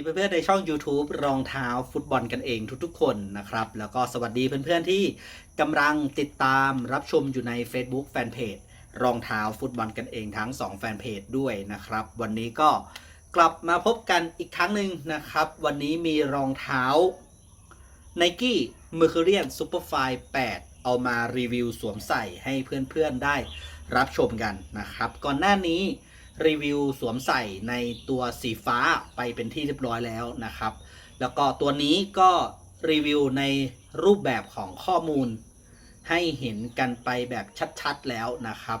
ดีเพื่อนๆในช่อง YouTube รองเท้าฟุตบอลกันเองทุกๆคนนะครับ แล้วก็สวัสดีเพื่อนๆที่กำลังติดตามรับชมอยู่ใน Facebook Fanpage รองเท้าฟุตบอลกันเองทั้ง 2 แฟนเพจด้วยนะครับ วันนี้ก็กลับมาพบกันอีกครั้งหนึ่งนะครับ วันนี้มีรองเท้า Nike Mercurian Superfly 8 เอามารีวิวสวมใส่ให้เพื่อนๆได้รับชมกันนะครับ ก่อนหน้านี้ รีวิวสวมใส่ในตัวสีฟ้าไปเป็นที่เรียบร้อยแล้วนะครับ แล้วก็ตัวนี้ก็รีวิวในรูปแบบของข้อมูล ให้เห็นกันไปแบบชัดๆแล้วนะครับ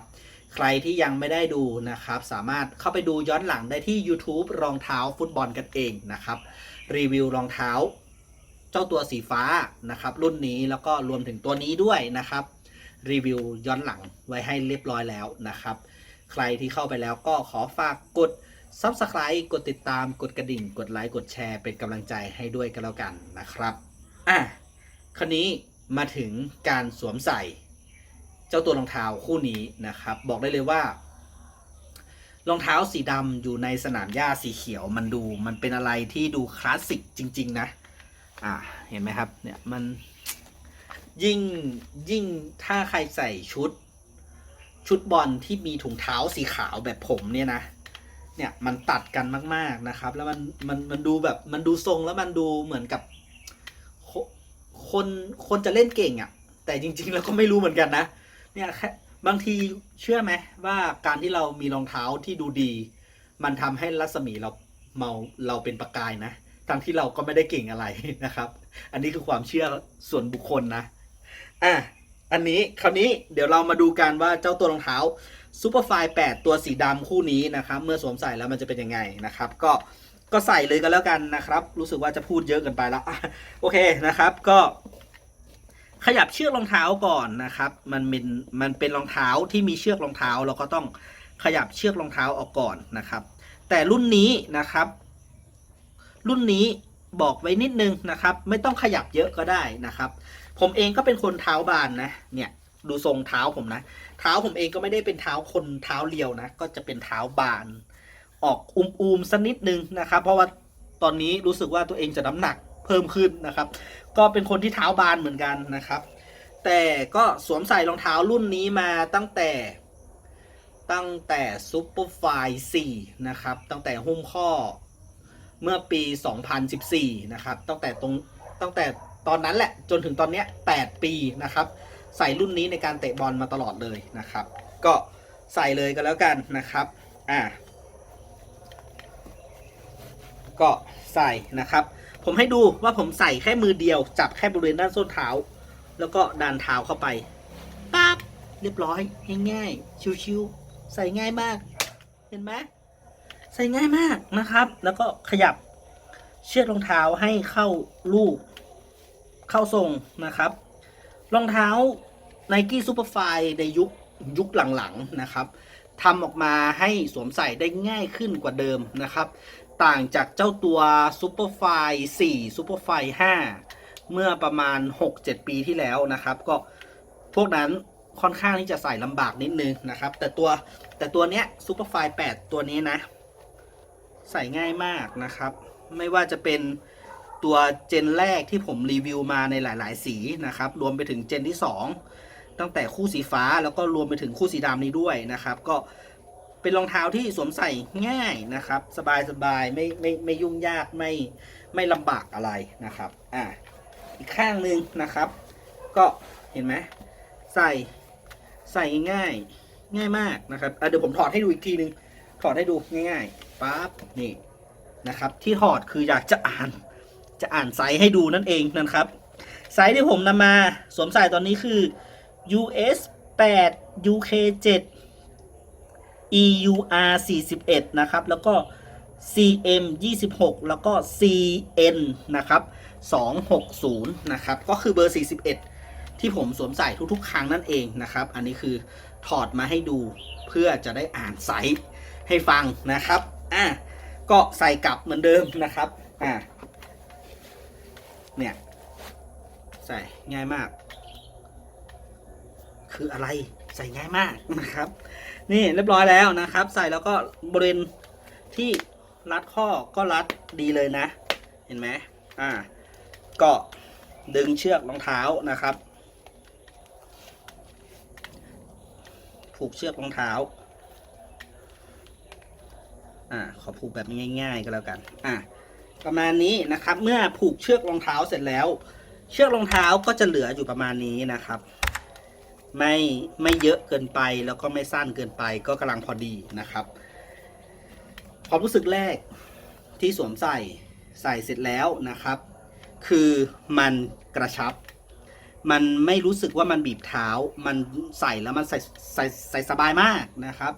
ใครที่ยังไม่ได้ดูนะครับ สามารถเข้าไปดูย้อนหลังได้ที่ YouTube รองเท้าฟุตบอลกันเองนะครับ รีวิวรองเท้า เจ้าตัวสีฟ้านะครับ รุ่นนี้แล้วก็รวมถึงตัวนี้ด้วยนะครับ รีวิวย้อนหลังไว้ให้เรียบร้อยแล้วนะครับ ใครที่เข้าไปแล้วก็ขอฝากกด Subscribe กดติดตามกดกระดิ่ง กดไลค์กดแชร์เป็นกำลังใจให้ด้วยกันแล้วกันนะครับอะคราวนี้มาถึงการสวมใส่ เจ้าตัวรองเท้าคู่นี้นะครับ บอกได้เลยว่ารองเท้าสีดำอยู่ในสนามหญ้าสีเขียวมันดูมันเป็นอะไรที่ดูคลาสสิกจริง ๆ นะ อ่าเห็นไหมครับเนี่ยมันยิ่งยิ่งถ้าใครใส่ชุด ชุดบอลที่มีถุงเท้าสีขาวแบบผมเนี่ยนะ เนี่ยมันตัดกันมาก ๆนะครับ แล้วมันมันมันดูแบบมันดูทรงแล้วมันดูเหมือนกับคคนคนจะเล่นเก่งอะ่ะ แต่จริง ๆ แล้วก็ไม่รู้เหมือนกันนะ เนี่ยแค่บางทีเชื่อไหมว่าการที่เรามีรองเท้าที่ดูดี มันทำให้รัศมีเราเมาเราเป็นประกายนะทั้งที่เราก็ไม่ได้เก่งอะไรนะครับ อันนี้คือความเชื่อส่วนบุคคลนะอะ อันนี้คราวนี้เดี๋ยวเรามาดูกันว่าเจ้าตัวรองเท้า Superfly 8ตัวสีดำคู่นี้นะครับ เมื่อสวมใส่แล้วมันจะเป็นยังไงนะครับ ก็ก็ใส่เลยกันแล้วกันนะครับ รู้สึกว่าจะพูดเยอะเกินไปแล้วโอเคนะครับ ก็ ขยับเชือกรองเท้าก่อนนะครับ มันเป็นมันเป็นรองเท้าที่มีเชือกรองเท้าเราก็ต้องขยับเชือกรองเท้าออกก่อนนะครับ แต่รุ่นนี้นะครับ รุ่นนี้บอกไว้นิดนึงนะครับ ไม่ต้องขยับเยอะก็ได้นะครับ ผมเองก็เป็นคนเท้าบานนะ เนี่ยดูทรงเท้าผมนะ เท้าผมเองก็ไม่ได้เป็นเท้าคนเท้าเรียวนะ ก็จะเป็นเท้าบาน ออกอุ้มๆสักนิดนึงนะครับ เพราะว่าตอนนี้รู้สึกว่าตัวเองจะน้ำหนักเพิ่มขึ้นนะครับ ก็เป็นคนที่เท้าบานเหมือนกันนะครับ แต่ก็สวมใส่รองเท้ารุ่นนี้มาตั้งแต่ตั้งแต่ซูเปอร์ไฟ4นะครับ ตั้งแต่หุ้มข้อเมื่อปี 2014 นะครับ ตั้งแต่ตรงตั้งแต่ ตอนนั้นแหละจนถึงตอนเนี้ย8ปีนะครับ ใส่รุ่นนี้ในการเตะบอลมาตลอดเลยนะครับ ก็ใส่เลยก็แล้วกันนะครับอ่าก็ใส่นะครับ ผมให้ดูว่าผมใส่แค่มือเดียว จับแค่บริเวณด้านส้นเท้า แล้วก็ดันเท้าเข้าไปปั๊บเรียบร้อยง่ายๆชิวๆใส่ง่ายมาก เห็นไหมใส่ง่ายมากนะครับ แล้วก็ขยับเชือกรองเท้าให้เข้าลูก เข้าทรงนะครับ รองเท้า Nike Superfly ในยุคยุคหลังๆนะครับทำออกมาให้สวมใส่ได้ง่ายขึ้นกว่าเดิมนะครับ ต่างจากเจ้าตัว Superfly 4 Superfly 5 เมื่อประมาณ 6-7 ปีที่แล้วนะครับ ก็พวกนั้นค่อนข้างที่จะใส่ลำบากนิดนึงนะครับ แต่ตัวแต่ตัวเนี้ย Superfly 8 ตัวนี้นะ ใส่ง่ายมากนะครับ ไม่ว่าจะเป็น ตัวเจนแรกที่ผมรีวิวมาในหลาย ๆ สีนะครับ รวมไปถึงเจนที่ 2 ตั้งแต่คู่สีฟ้าแล้วก็รวมไปถึงคู่สีดำนี้ด้วยนะครับ ก็เป็นรองเท้าที่สวมใส่ง่ายนะครับ สบายสบายไม่ไม่ไม่ยุ่งยากไม่ไม่ลำบากอะไรนะครับอ่าอีกข้างหนึ่งนะครับ ก็เห็นไหมใส่ใส่ง่ายง่ายมากนะครับเดี๋ยวผมถอดให้ดูอีกทีนึงถอดให้ดูง่ายๆปั๊บนี่นะครับ ที่ถอดคืออยากจะอ่าน จะอ่านไซส์ให้ดูนั่นเองนะครับ ไซส์ที่ผมนำมาสวมใส่ตอนนี้คือ US 8 UK 7 EUR 41นะครับ แล้วก็ CM 26 แล้วก็ CN นะครับ 260 นะครับ ก็คือเบอร์ 41 ที่ผมสวมใส่ทุกๆ ครั้งนั่นเองนะครับ อันนี้คือถอดมาให้ดูเพื่อจะได้อ่านไซส์ให้ฟังนะครับ อะ ก็ใส่กลับเหมือนเดิมนะครับ อะ เนี่ย ใส่ง่ายมาก คืออะไรใส่ง่ายมากนะครับ นี่เรียบร้อยแล้วนะครับ ใส่แล้วก็บริเวณที่รัดข้อก็รัดดีเลยนะ เห็นไหมอ่า ก็ดึงเชือกรองเท้านะครับ ผูกเชือกรองเท้า อ่า ขอผูกแบบง่ายๆก็แล้วกัน อ่า ประมาณนี้นะครับ เมื่อผูกเชือกรองเท้าเสร็จแล้ว เชือกรองเท้าก็จะเหลืออยู่ประมาณนี้นะครับ ไม่ไม่เยอะเกินไปแล้วก็ไม่สั้นเกินไปก็กำลังพอดีนะครับความรู้สึกแรกที่สวมใส่ใส่เสร็จแล้วนะครับ คือมันกระชับ มันไม่รู้สึกว่ามันบีบเท้า มันใส่แล้วมันใส่ใส่ใส่สบายมากนะครับ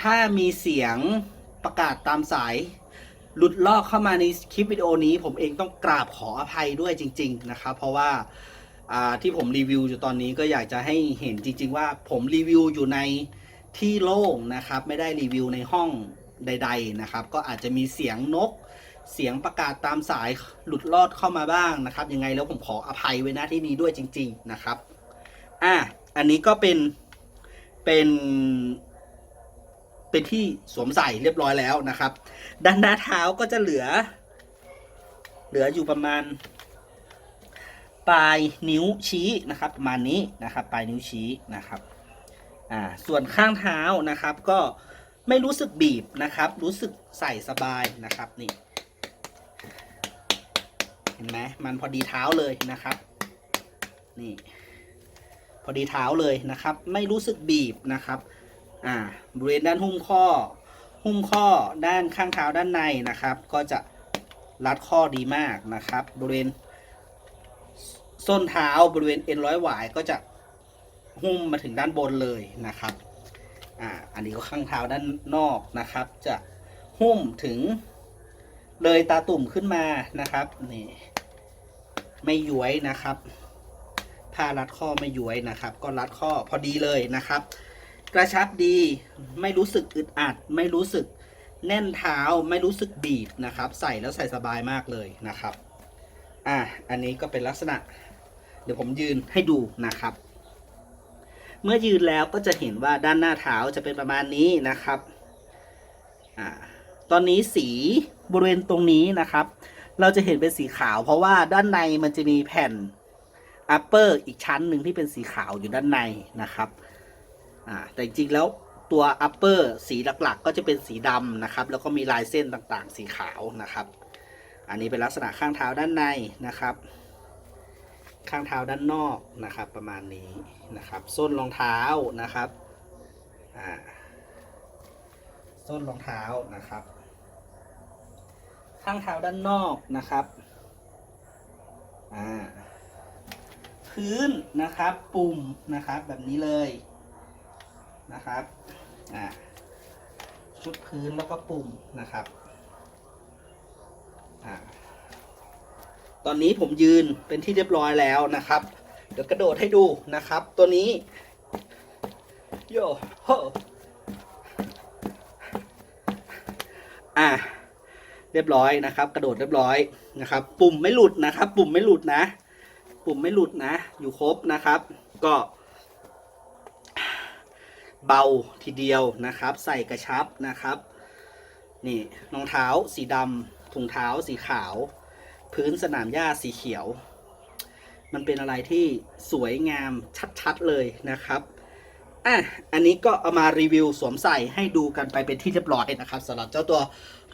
ถ้ามีเสียงประกาศตามสาย หลุดลอกเข้ามาในคลิปวิดีโอนี้ ผมเองต้องกราบขออภัยด้วยจริง ๆ นะครับ เพราะว่าที่ผมรีวิวอยู่ตอนนี้ก็อยากจะให้เห็นจริง ๆ ว่าผมรีวิวอยู่ในที่โล่งนะครับ ไม่ได้รีวิวในห้องใด ๆนะครับ ก็อาจจะมีเสียงนก เสียงประกาศตามสายหลุดลอดเข้ามาบ้างนะครับ ยังไงแล้วผมขออภัยไว้ณที่นี้ด้วยจริง ๆ นะครับ อะอันนี้ก็เป็นเป็น เป็นที่สวมใส่เรียบร้อยแล้วนะครับ ด้านหน้าเท้าก็จะเหลือ เหลืออยู่ประมาณ ปลายนิ้วชี้นะครับประมาณนี้นะครับ ปลายนิ้วชี้นะครับอ่าส่วนข้างเท้านะครับก็ไม่รู้สึกบีบนะครับ รู้สึกใส่สบายนะครับนี่เห็นไหมมันพอดีเท้าเลยนะครับ นี่ พอดีเท้าเลยนะครับ ไม่รู้สึกบีบนะครับ อ่าบริเวณด้านหุ้มข้อ หุ้มข้อด้านข้างเท้าด้านในนะครับ ก็จะรัดข้อดีมากนะครับ บริเวณส้นเท้าบริเวณเอ็นร้อยหวายก็จะหุ้มมาถึงด้านบนเลยนะครับ อ่า อันนี้ก็ข้างเท้าด้านนอกนะครับ จะหุ้มถึงเลยตาตุ่มขึ้นมานะครับนี่ไม่ย้วยนะครับผ้ารัดข้อไม่ย้วยนะครับ ก็รัดข้อพอดีเลยนะครับ กระชับดี ไม่รู้สึกอึดอัด ไม่รู้สึกแน่นเท้าไม่รู้สึกบีบนะครับ ใส่แล้วใส่สบายมากเลยนะครับ อะอันนี้ก็เป็นลักษณะ เดี๋ยวผมยืนให้ดูนะครับ เมื่อยืนแล้วก็จะเห็นว่าด้านหน้าเท้าจะเป็นประมาณนี้นะครับอ่าตอนนี้สีบริเวณตรงนี้นะครับ เราจะเห็นเป็นสีขาว เพราะว่าด้านในมันจะมีแผ่น upper อีกชั้นหนึ่งที่เป็นสีขาวอยู่ด้านในนะครับ อ่าแต่จริงๆแล้วตัว upper สีหลักๆ ก็จะเป็นสีดำนะครับ แล้วก็มีลายเส้นต่างๆ สีขาวนะครับ อันนี้เป็นลักษณะข้างเท้าด้านในนะครับ ข้างเท้าด้านนอกนะครับ ประมาณนี้นะครับ ส้นรองเท้านะครับอ่าส้นรองเท้านะครับ ข้างเท้าด้านนอกนะครับอ่าพื้นนะครับ ปุ่มนะครับแบบนี้เลย นะครับอ่าชุดพื้นแล้วก็ปุ่มนะครับอ่าตอนนี้ผมยืนเป็นที่เรียบร้อยแล้วนะครับ เดี๋ยวกระโดดให้ดูนะครับ ตัวนี้โยโฮอ่าเรียบร้อยนะครับ กระโดดเรียบร้อยนะครับ ปุ่มไม่หลุดนะครับ ปุ่มไม่หลุดนะ ปุ่มไม่หลุดนะ อยู่ครบนะครับ ก็ เบาทีเดียวนะครับ ใส่กระชับนะครับ นี่รองเท้าสีดำถุงเท้าสีขาว พื้นสนามหญ้าสีเขียว มันเป็นอะไรที่สวยงามชัดๆเลยนะครับอะอันนี้ก็เอามารีวิวสวมใส่ให้ดูกันไปเป็นที่เรียบร้อยนะครับสำหรับเจ้าตัว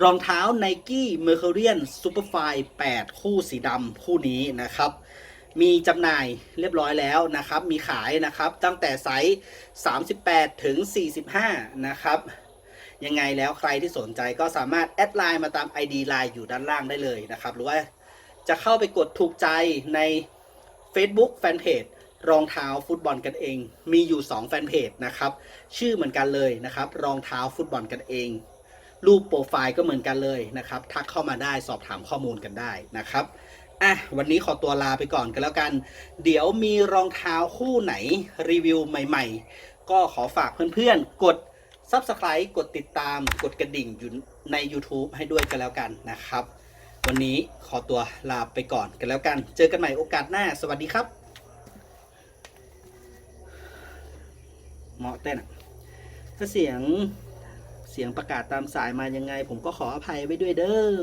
รองเท้า Nike Mercurian Superfly 8 คู่สีดำคู่นี้นะครับ มีจำหน่ายเรียบร้อยแล้วนะครับ มีขายนะครับตั้งแต่ไซส์38 ถึง 45 นะครับ ยังไงแล้วใครที่สนใจก็สามารถแอดไลน์มาตาม ID ไลน์อยู่ด้านล่างได้เลยนะครับ หรือว่าจะเข้าไปกดถูกใจใน Facebook Fanpage รองเท้าฟุตบอลกันเอง มีอยู่ 2 แฟนเพจนะครับ ชื่อเหมือนกันเลยนะครับ รองเท้าฟุตบอลกันเอง รูปโปรไฟล์ก็เหมือนกันเลยนะครับ ทักเข้ามาได้สอบถามข้อมูลกันได้นะครับ อะวันนี้ขอตัวลาไปก่อนกันแล้วกัน เดี๋ยวมีรองเท้าคู่ไหนรีวิวใหม่ ๆ ก็ขอฝากเพื่อนๆ กด Subscribe กดติดตามกดกระดิ่งอยู่ใน YouTube ให้ด้วยกันแล้วกันนะครับ วันนี้ขอตัวลาไปก่อนกันแล้วกัน เจอกันใหม่โอกาสหน้า สวัสดีครับเหมาะเต้นะถ้าเสียงเสียงประกาศตามสายมายังไง ผมก็ขออภัยไว้ด้วยเด้อ